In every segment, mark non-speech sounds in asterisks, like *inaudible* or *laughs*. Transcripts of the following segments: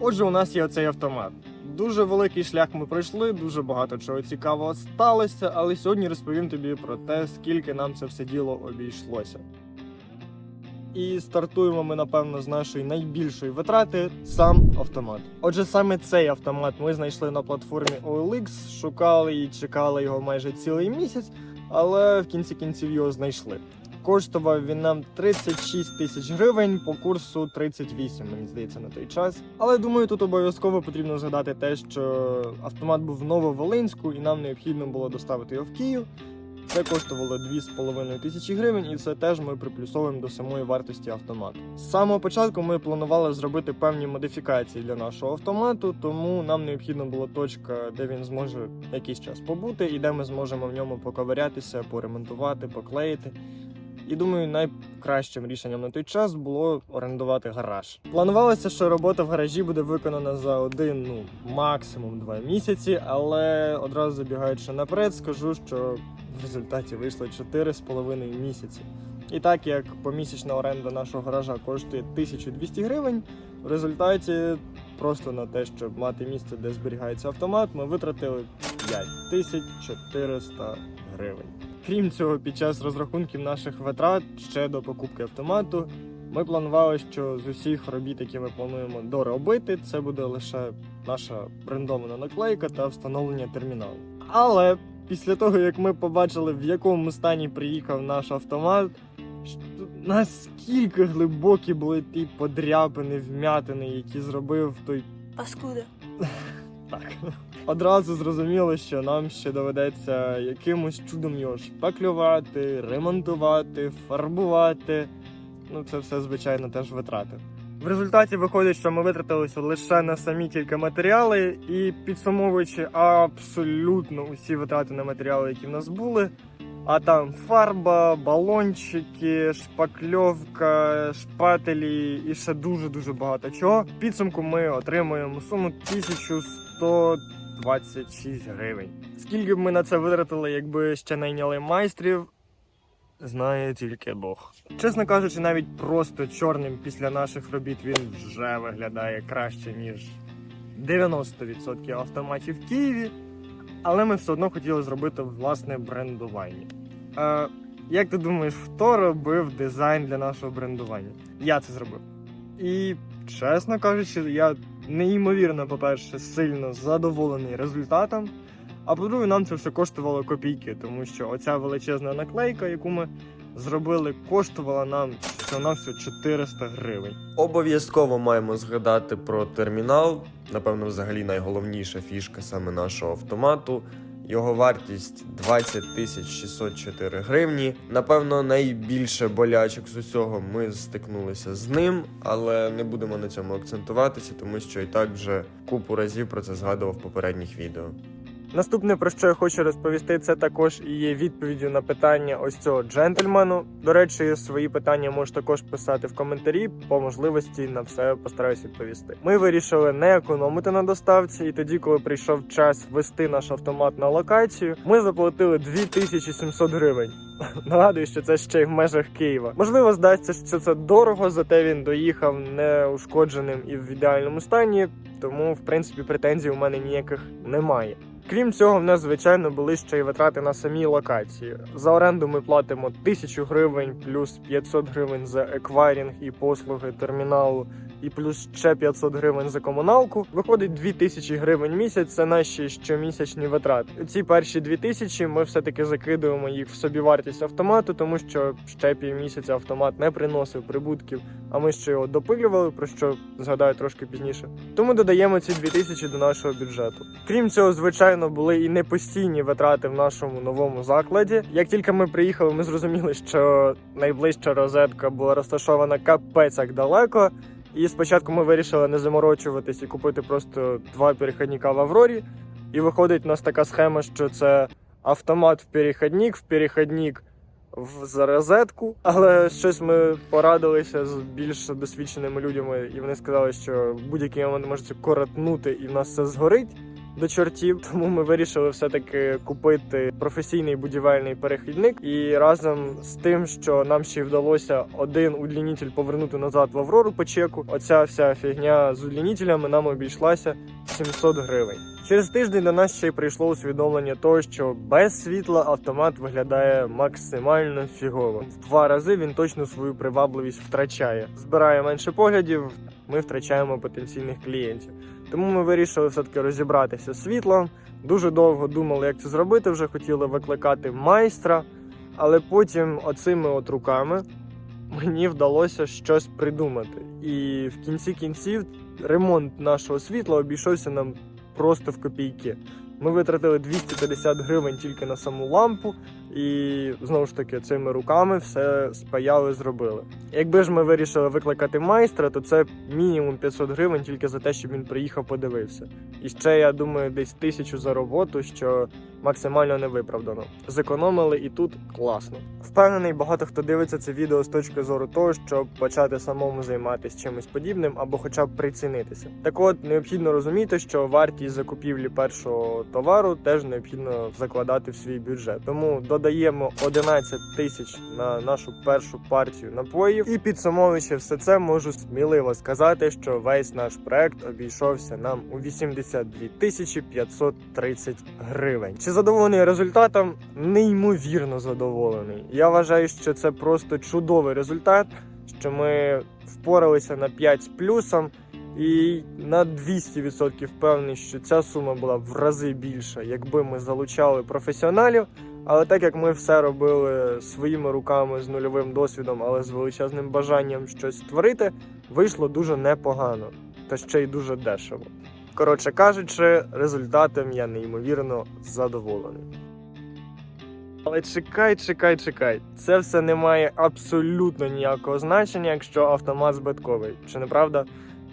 Отже, у нас є оцей автомат. Дуже великий шлях ми пройшли, дуже багато чого цікавого сталося, але сьогодні розповім тобі про те, скільки нам це все діло обійшлося. І стартуємо ми, напевно, з нашої найбільшої витрати сам автомат. Отже, саме цей автомат ми знайшли на платформі OLX, шукали і чекали його майже цілий місяць, але в кінці кінців його знайшли. Коштував він нам 36 тисяч гривень по курсу 38, мені здається, на той час. Але думаю, тут обов'язково потрібно згадати те, що автомат був в Нововолинську, і нам необхідно було доставити його в Київ. Це коштувало 2,5 тисячі гривень, і це теж ми приплюсовуємо до самої вартості автомату. З самого початку ми планували зробити певні модифікації для нашого автомату, тому нам необхідно була точка, де він зможе якийсь час побути, і де ми зможемо в ньому поковирятися, поремонтувати, поклеїти. І думаю, найкращим рішенням на той час було орендувати гараж. Планувалося, що робота в гаражі буде виконана за один, ну максимум два місяці, але одразу забігаючи наперед, скажу, що в результаті вийшло 4,5 місяці. І так як помісячна оренда нашого гаража коштує 1200 гривень, в результаті просто на те, щоб мати місце, де зберігається автомат, ми витратили 5400 гривень. Крім цього, під час розрахунків наших витрат ще до покупки автомату, ми планували, що з усіх робіт, які ми плануємо доробити, це буде лише наша брендована наклейка та встановлення терміналу. Але після того, як ми побачили, в якому стані приїхав наш автомат, наскільки глибокі були ті подряпини, вмятини, які зробив той Паскуда. *laughs* так. Одразу зрозуміло, що нам ще доведеться якимось чудом його шпаклювати, ремонтувати, фарбувати. Ну, це все, звичайно, теж витрати. В результаті виходить, що ми витратилися лише на самі тільки матеріали, і підсумовуючи абсолютно усі витрати на матеріали, які в нас були. А там фарба, балончики, шпакльовка, шпателі і ще дуже дуже багато чого. В підсумку ми отримуємо суму 1126 гривень. Скільки б ми на це витратили, якби ще найняли майстрів, знає тільки Бог. Чесно кажучи, навіть просто чорним після наших робіт він вже виглядає краще, ніж 90% автоматів в Києві. Але ми все одно хотіли зробити власне брендування. Е, як ти думаєш, хто робив дизайн для нашого брендування? Я це зробив. І чесно кажучи, я неймовірно, по-перше, сильно задоволений результатом. А по-друге, нам це все коштувало копійки, тому що оця величезна наклейка, яку ми зробили, коштувала нам всього на все 400 гривень. Обов'язково маємо згадати про термінал. Напевно, взагалі найголовніша фішка саме нашого автомату. Його вартість 20 тисяч 604 гривні. Напевно, найбільше болячок з усього ми стикнулися з ним, але не будемо на цьому акцентуватися, тому що і так вже купу разів про це згадував в попередніх відео. Наступне, про що я хочу розповісти, це також і є відповіддю на питання ось цього джентльмену. До речі, свої питання можеш також писати в коментарі. По можливості на все постараюсь відповісти. Ми вирішили не економити на доставці, і тоді, коли прийшов час вести наш автомат на локацію, ми заплатили 2700 гривень. *laughs* Нагадую, що це ще й в межах Києва. Можливо, здасться, що це дорого, зате він доїхав неушкодженим і в ідеальному стані. Тому, в принципі, претензій у мене ніяких немає. Крім цього, в нас звичайно були ще й витрати на самі локації. За оренду ми платимо 1000 гривень плюс 500 гривень за еквайрінг і послуги терміналу, і плюс ще 500 гривень за комуналку. Виходить 2000 гривень місяць. Це наші щомісячні витрати. Ці перші 2000 ми все таки закидуємо їх в собівартість автомату, тому що ще півмісяця автомат не приносив прибутків. А ми ще його допилювали, про що згадаю трошки пізніше. Тому додаємо ці 2000 до нашого бюджету. Крім цього, звичайно, були і непостійні витрати в нашому новому закладі. Як тільки ми приїхали, ми зрозуміли, що найближча розетка була розташована капець як далеко. І спочатку ми вирішили не заморочуватись і купити просто два перехідника в Аврорі. І виходить у нас така схема, що це автомат в перехідник, в перехідник в розетку. Але щось ми порадилися з більш досвідченими людьми, і вони сказали, що будь-який момент може це коротнути і в нас все згорить. До чортів. Тому ми вирішили все-таки купити професійний будівельний перехідник. І разом з тим, що нам ще й вдалося один удлінітель повернути назад в Аврору по чеку. Оця вся фігня з удлінітелями нам обійшлася 700 гривень. Через тиждень до нас ще й прийшло усвідомлення того, що без світла автомат виглядає максимально фігово. В два рази він точно свою привабливість втрачає. Збирає менше поглядів, ми втрачаємо потенційних клієнтів. Тому ми вирішили все-таки розібратися світлом. Дуже довго думали, як це зробити. Вже хотіли викликати майстра, але потім оцими от руками мені вдалося щось придумати. І в кінці кінців ремонт нашого світла обійшовся нам просто в копійки. Ми витратили 250 гривень тільки на саму лампу, і знову ж таки цими руками все спаяли, зробили. Якби ж ми вирішили викликати майстра, то це мінімум 500 гривень тільки за те, щоб він приїхав, подивився. І ще я думаю, десь тисячу за роботу, що максимально не виправдано. Зекономили і тут класно. Впевнений, багато хто дивиться це відео з точки зору того, щоб почати самому займатися чимось подібним або хоча б прицінитися. Так от необхідно розуміти, що вартість закупівлі першого товару теж необхідно закладати в свій бюджет. Тому додаємо 11 тисяч на нашу першу партію напоїв. І підсумовуючи все це, можу сміливо сказати, що весь наш проект обійшовся нам у 82 тисячі 530 гривень. Чи задоволений результатом? Неймовірно задоволений. Я вважаю, що це просто чудовий результат, що ми впоралися на 5 з плюсом. І на 200% впевнений, що ця сума була в рази більша, якби ми залучали професіоналів. Але так як ми все робили своїми руками з нульовим досвідом, але з величезним бажанням щось створити, вийшло дуже непогано та ще й дуже дешево. Коротше кажучи, результатом я неймовірно задоволений. Але чекай, чекай, чекай. Це все не має абсолютно ніякого значення, якщо автомат збитковий. Чи не правда?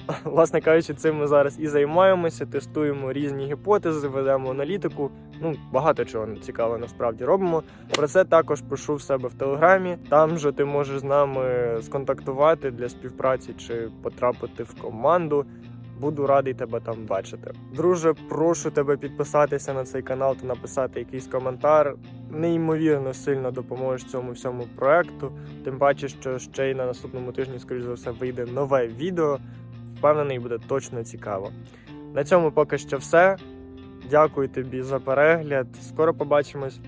*laughs* Власне кажучи, цим ми зараз і займаємося, тестуємо різні гіпотези, ведемо аналітику. Ну, багато чого цікавого насправді робимо. Про це також пишу в себе в телеграмі. Там же ти можеш з нами сконтактувати для співпраці чи потрапити в команду. Буду радий тебе там бачити. Друже, прошу тебе підписатися на цей канал та написати якийсь коментар. Неймовірно сильно допоможеш цьому всьому проекту. Тим паче, що ще й на наступному тижні, скоріш за все, вийде нове відео. Впевнений, буде точно цікаво. На цьому поки що все. Дякую тобі за перегляд. Скоро побачимось.